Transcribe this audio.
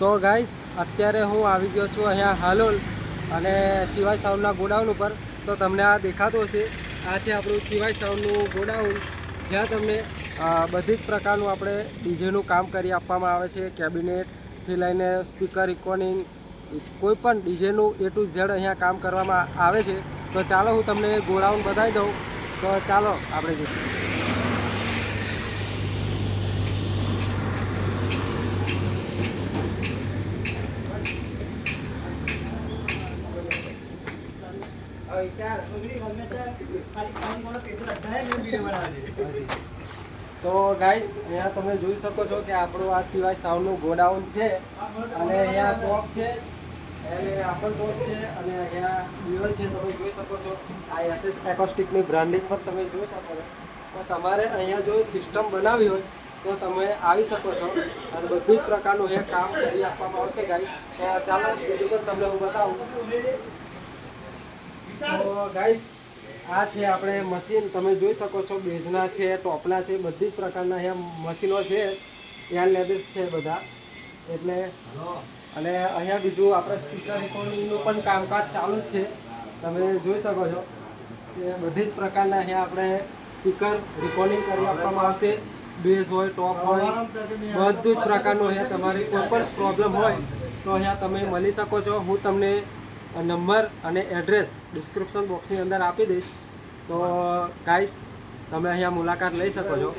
તો ગાઈસ અત્યારે હું આવી ગયો છું અહીંયા હાલોલ અને સિવાય સાઉન્ડના ગોડાઉન ઉપર. તો તમને આ દેખાતું હશે. આ છે આપણું સિવાય સાઉન્ડનું ગોડાઉન. જ્યાં તમને બધી જ પ્રકારનું આપણે ડીજેનું કામ કરી આપવામાં આવે છે. કેબિનેટથી લઈને સ્પીકર ઇકોનિંગ કોઈ પણ ડીજેનું એ ટુ ઝેડ અહીંયા કામ કરવામાં આવે છે. તો ચાલો હું તમને ગોડાઉન બતાવી દઉં. તો ચાલો, આપણે જઈએ. તો ગાઈસ અહીંયા તમે જોઈ શકો છો કે આપણું આ સિવાય સાઉન્ડનું ગોડાઉન છે અને અહીંયા ટોપ છે, અને આપણ ટોપ છે, અને અહીંયા દિવાલ છે, તમે જોઈ શકો છો. આ એસએસ એકોસ્ટિકની બ્રાન્ડિંગ પણ તમે જોઈ શકો છો. તો તમારે અહીંયા જો સિસ્ટમ બનાવી હોય, તો તમે આવી શકો છો અને બધું જ પ્રકારનું એ કામ કરી આપવામાં આવશે ગાઈસ ચાલો, બીજું પણ તમને હું બતાવું. તો ગાઈસ આ છે આપણે મશીન તમે જોઈ શકો છો બેઝના છે ટોપના છે બધી જ પ્રકારના અહીંયા મશીનો છે. ત્યાં લેબિસ છે બધા. એટલે અને અહીંયા બીજું આપણે સ્પીકર રેકોર્ડિંગનું પણ કામકાજ ચાલુ જ છે. તમે જોઈ શકો છો કે બધી જ પ્રકારના અહીંયા આપણે સ્પીકર રેકોર્ડિંગ કરી આપવામાં આવશે. બેઝ હોય ટોપ હોય બધું જ પ્રકારનું અહીંયા તમારી કોઈ પણ પ્રોબ્લેમ હોય તો અહીંયા તમે મળી શકો છો. હું તમને નંબર અને એડ્રેસ ડિસ્ક્રિપ્શન બોક્સની અંદર આપી દઈશ. તો ગાઈસ તમે અહીંયા મુલાકાત લઈ શકો છો.